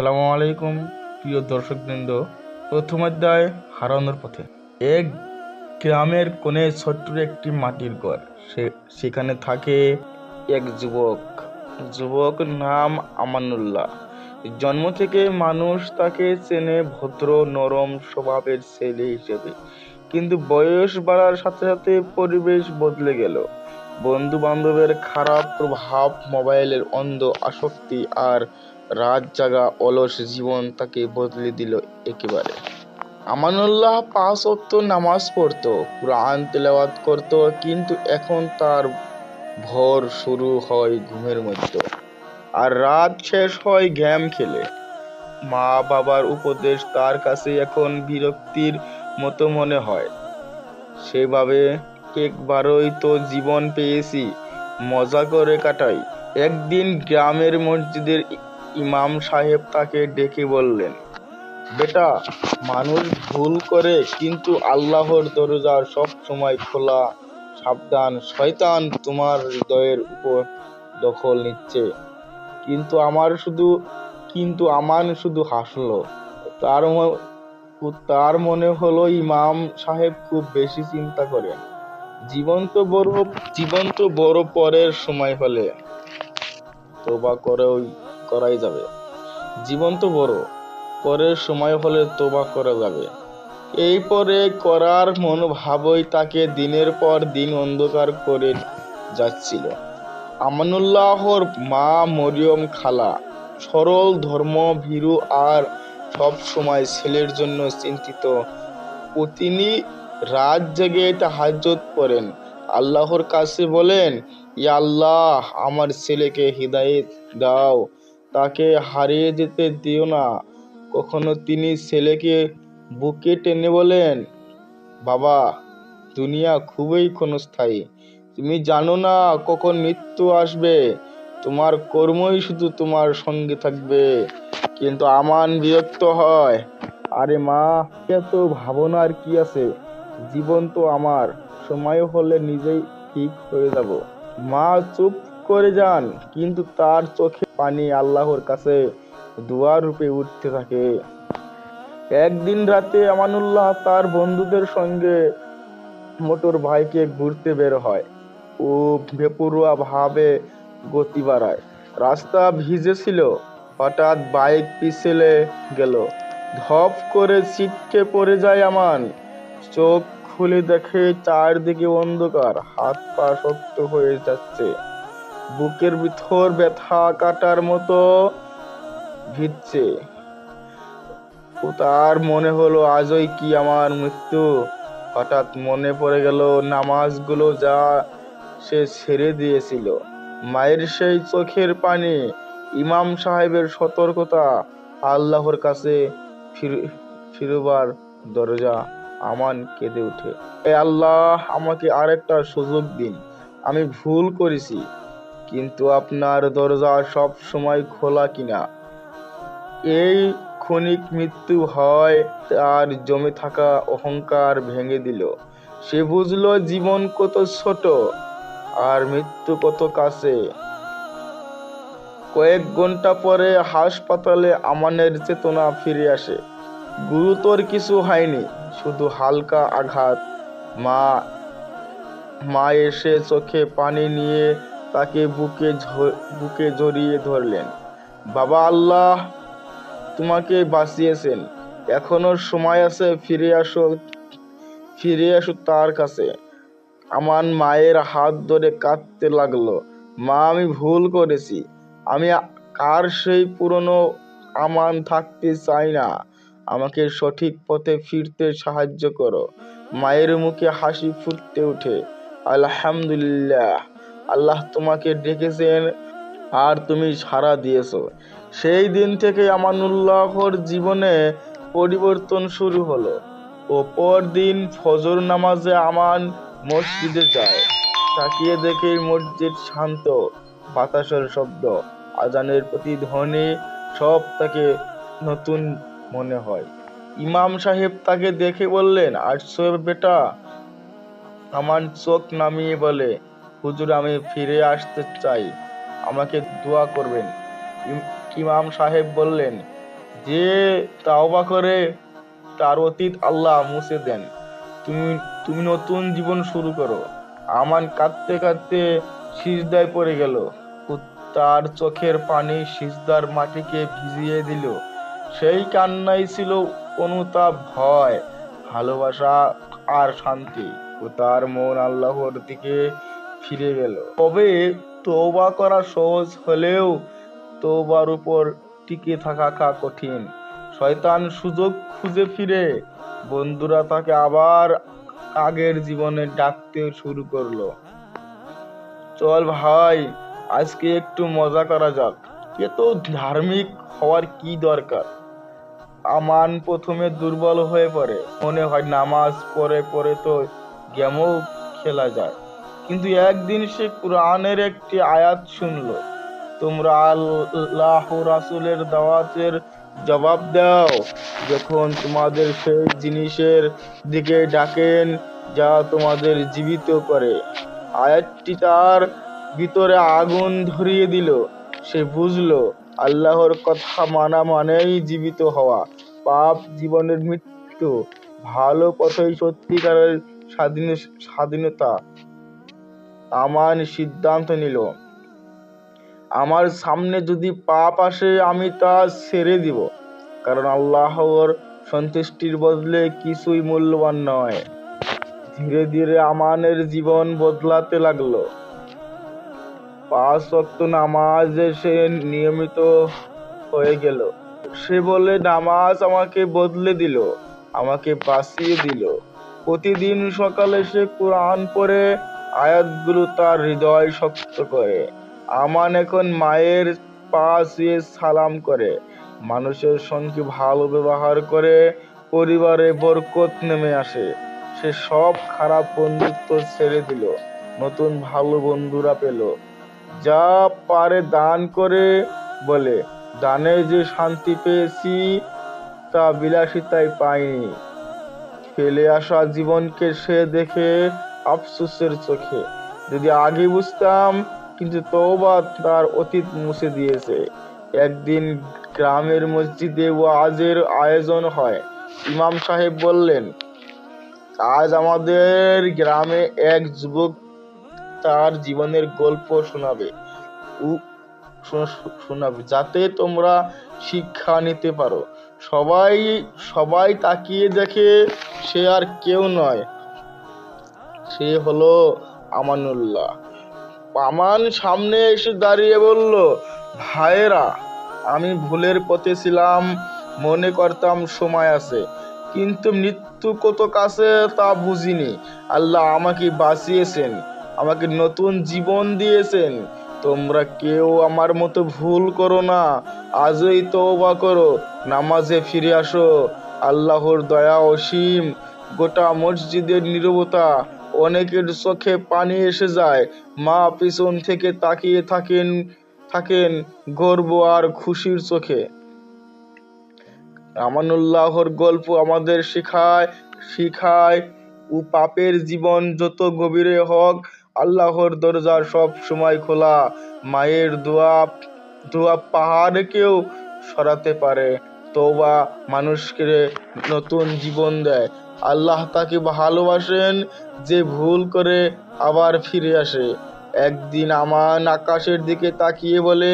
আসসালামু আলাইকুম, প্রিয় দর্শকবৃন্দ। প্রথম অধ্যায়, হারানোর পথে। এক গ্রামের কোণে ছোট্ট একটি মাটির ঘর। সে, সেখানে থাকে এক যুবক। যুবক নাম আমানুল্লাহ। জন্ম থেকে মানুষ তাকে চেনে ভদ্র, নরম স্বভাবের ছেলে হিসেবে। কিন্তু বয়স বাড়ার সাথে সাথে পরিবেশ বদলে গেল। বন্ধু বান্ধবের খারাপ প্রভাব, মোবাইলের অন্ধ আসক্তি আর রাত জাগা অলস জীবন তাকে বদলে দিল একেবারে। আমানুল্লাহ পাঁচ অক্ত নামাজ পড়তো, কোরআন তেলাওয়াত করত, কিন্তু এখন তার ভোর শুরু হয় ঘুমের মধ্যে আর রাত শেষ হয় গেম খেলে। মা বাবার উপদেশ তার কাছে এখন বিরক্তির মতো মনে হয়। সেভাবে একবারই তো জীবন পেয়েছি, মজা করে কাটাই। একদিন গ্রামের মসজিদের ইমাম সাহেব তাকে ডেকে বললেন, বেটা, মানুষ ভুল করে কিন্তু আল্লাহর দরজা সব সময় খোলা। সাবধান, শয়তান তোমার হৃদয়ের উপর দখল নিচ্ছে। কিন্তু আমার শুধু, কিন্তু আমান শুধু হাসলো। তার তার মনে হলো ইমাম সাহেব খুব বেশি চিন্তা করেন। জীবন তো বড়, জীবন্ত বড় পরের সময় হলে তোবা করেও করাই যাবে। জীবন তো বড়, পরের সময় হলে তোবা করা যাবে। এই পরে করার মনোভাবই তাকে দিনের পর দিন অন্ধকার করে যাচ্ছিল। আমানুল্লাহর মা মরিয়ম খালা, সরল ধর্ম, ভীরু আর সব সময় ছেলের জন্য চিন্তিত। ও তিনি রাত জেগে তাহাজ্জুদ করেন আল্লাহর কাছে বলেন, ইয়া আল্লাহ, আমার ছেলেকে হৃদায়ত দাও। তাকে হারিয়ে যেতে দিও না। কখনো তিনি ছেলেকে বুকে টেনে বলেন, বাবা, দুনিয়া খুবই ক্ষণস্থায়ী। তুমি জানো না কখন মৃত্যু আসবে। তোমার কর্মই শুধু তোমার সঙ্গে থাকবে। কিন্তু আমান বিরক্ত হয়। আরে মা, এত ভাবনার কি আছে? জীবন তো আমার। সময় হলে নিজেই ঠিক হয়ে যাব। মা চুপ করে যান, কিন্তু তার চোখে পানি আল্লাহর কাছে রূপে উঠতে থাকে। একদিন রাতে আমানুল্লাহ তার বন্ধুদের সঙ্গে মোটর বাইকে ঘুরতে বের হয় ও বেপরোয়া ভাবে গতি বাড়ায়। রাস্তা ভিজে ছিল, হঠাৎ বাইক পিছলে গেল। ধপ করে ছিটকে পড়ে যায় আমান। চোখ খুলে দেখে চারদিকে অন্ধকার, হাত পা শক্ত হয়ে যাচ্ছে। বুকের ভিতর ব্যথা কাটার মতো ভিজছে। ও তার মনে হলো, আজই কি আমার মৃত্যু? হঠাৎ মনে পড়ে গেল, নামাজগুলো যা সে ছেড়ে দিয়েছিল। মায়ের সেই চোখের পানি, ইমাম সাহেবের সতর্কতা, আল্লাহর কাছে ফির- ফিরবার দরজা আমান কেঁদে ওঠে এ আল্লাহ, আমাকে আরেকটা সুযোগ দিন। আমি ভুল করেছি। কিন্তু আপনার দরজা সব সময় খোলা কিনা? এই ক্ষণিক মৃত্যু হয় তার জমে থাকা অহংকার ভেঙে দিল। সে বুঝলো জীবন কত ছোট আর মৃত্যু কত কাছে। কয়েক ঘণ্টা পরে হাসপাতালে আমানের চেতনা ফিরে আসে। গুরুতর কিছু হয়নি, শুধু হালকা আঘাত। মা মা এসে চোখে পানি নিয়ে তাকে বুকে বুকে জড়িয়ে ধরলেন। বাবা আল্লাহ তোমাকে বাঁচিয়েছেন। এখনও সময় আছে, ফিরে আসো ফিরে আসো তার কাছে। আমার মায়ের হাত ধরে কাঁদতে লাগল। মা, আমি ভুল করেছি। আমি আর সেই পুরনো আমান থাকতে চাই না। আমাকে সঠিক পথে ফিরতে সাহায্য করো। মায়ের মুখে হাসি ফুটতে ওঠে। আলহামদুলিল্লাহ। আল্লাহ তোমাকে ডেকেছেন আর তুমি সাড়া দিয়েছ। সেই দিন থেকে আমানুল্লাহর জীবনে পরিবর্তন শুরু হলো ও পরদিন ফজর নামাজে আমান মসজিদে যায়। তাকিয়ে দেখে মসজিদ শান্ত, বাতাসের শব্দ, আজানের প্রতি প্রতিধ্বনি সব তাকে নতুন মনে হয়। ইমাম সাহেব তাকে দেখে বললেন আটশো বেটা? আমার চোখ নামিয়ে বলে হুজুর, আমি ফিরে আসতে চাই। আমাকে দোয়া করবেন। ইম- ইমাম সাহেব বললেন, যে তাওবা করে, তার অতীত আল্লাহ মুছে দেন। তুমি তুমি নতুন জীবন শুরু করো। আমান কাঁদতে কাঁদতে সিজদায় পড়ে গেল। তার চোখের পানি সিজদার মাটিকে ভিজিয়ে দিল। সেই কান্নাই ছিল অনুতাপ ভয়, ভালোবাসা আর শান্তি। ও তার মন আল্লাহর দিকে ফিরে গেল। তবে তওবা করা সহজ হলেও তওবার উপর টিকে থাকা কা কঠিন। শয়তান সুযোগ খুঁজে ফিরে। বন্ধুরা তাকে আবার আগের জীবনে ডাকতে শুরু করল। চল ভাই, আজকে একটু মজা করা যাক। এত ধার্মিক হওয়ার কি দরকার? আমান প্রথমে দুর্বল হয়ে পড়ে। মনে হয় নামাজ পড়ে পড়ে তো গেমও খেলা যায়। কিন্তু একদিন সে কোরআনের একটি আয়াত শুনলো। তোমরা আল্লাহ রাসূলের দাওয়াতের জবাব দাও। যখন তোমাদের সেই জিনিসের দিকে ডাকেন, যা তোমাদের জীবিত করে। আয়াতটি তার ভিতরে আগুন ধরিয়ে দিল। সে বুঝলো, আল্লাহর কথা মানা মানেই জীবিত হওয়া। পাপ জীবনের মৃত্যু। ভালো পথই সত্যিকারের স্বাধীন স্বাধীনতা। আমান সিদ্ধান্ত নিল। আমার সামনে যদি পাপ আসে, আমি তা ছেড়ে দিব। কারণ আল্লাহর সন্তুষ্টির বদলে কিছুই মূল্যবান নয়। ধীরে ধীরে আমানের জীবন বদলাতে লাগল। পাঁচ ওয়াক্ত নামাজ সে নিয়মিত হয়ে গেল। সে বলে, নামাজ আমাকে বদলে দিল, আমাকে বাঁচিয়ে দিল। প্রতিদিন সকালে সে কোরআন পড়ে আয়াতগুলো তার হৃদয় শক্ত করে। আমান এখন মায়ের পা সালাম করে। মানুষের সঙ্গে ভালো ব্যবহার করে পরিবারে বরকত নেমে আসে। সে সব খারাপ বন্ধুত্ব ছেড়ে দিল। নতুন ভালো বন্ধুরা পেল। যা পারে দান করে বলে, দানে যে শান্তি পেয়েছি, তা বিলাসিতায় পাইনি। ফেলে আসা জীবনকে সে দেখে আফসোসের চোখে। যদি আগে বুঝতাম, কিন্তু তওবা তার অতীত মুছে দিয়েছে। একদিন গ্রামের মসজিদে ওয়াজের আয়োজন হয়। ইমাম সাহেব বললেন, আজ আমাদের গ্রামে এক যুবক তার জীবনের গল্প শোনাবে। শোনাবে, যাতে তোমরা শিক্ষা নিতে পারো। সবাই সবাই তাকিয়ে দেখে সে আর কেউ নয়। সে হলো আমানুল্লাহ। আমান সামনে এসে দাঁড়িয়ে বলল, ভাইয়েরা, আমি ভুলের পথে ছিলাম, মনে করতাম সময় আছে, কিন্তু মৃত্যু কত কাছে তা বুঝিনি। আল্লাহ আমাকে বাঁচিয়েছেন, আমাকে নতুন জীবন দিয়েছেন। তোমরা কেউ আমার মতো ভুল করো না, আজই তওবা করো, নামাজে ফিরে আসো। আল্লাহর দয়া অসীম, গোটা মসজিদের নীরবতা অনেকের চোখে পানি এসে যায়। মা পিছন থেকে তাকিয়ে থাকেন থাকেন গর্ব আর খুশির চোখে। আমানুল্লাহর গল্প আমাদের শেখায়, শিখায়, ও পাপের জীবন যত গভীরে হোক, আল্লাহর দরজা সব সময় খোলা। মায়ের দোয়া দোয়া পাহাড়কেও সরাতে পারে, তওবা মানুষকে নতুন জীবন দেয়। আল্লাহ তাকে ভালোবাসেন যে ভুল করে আবার ফিরে আসে। একদিন আমান আকাশের দিকে তাকিয়ে বলে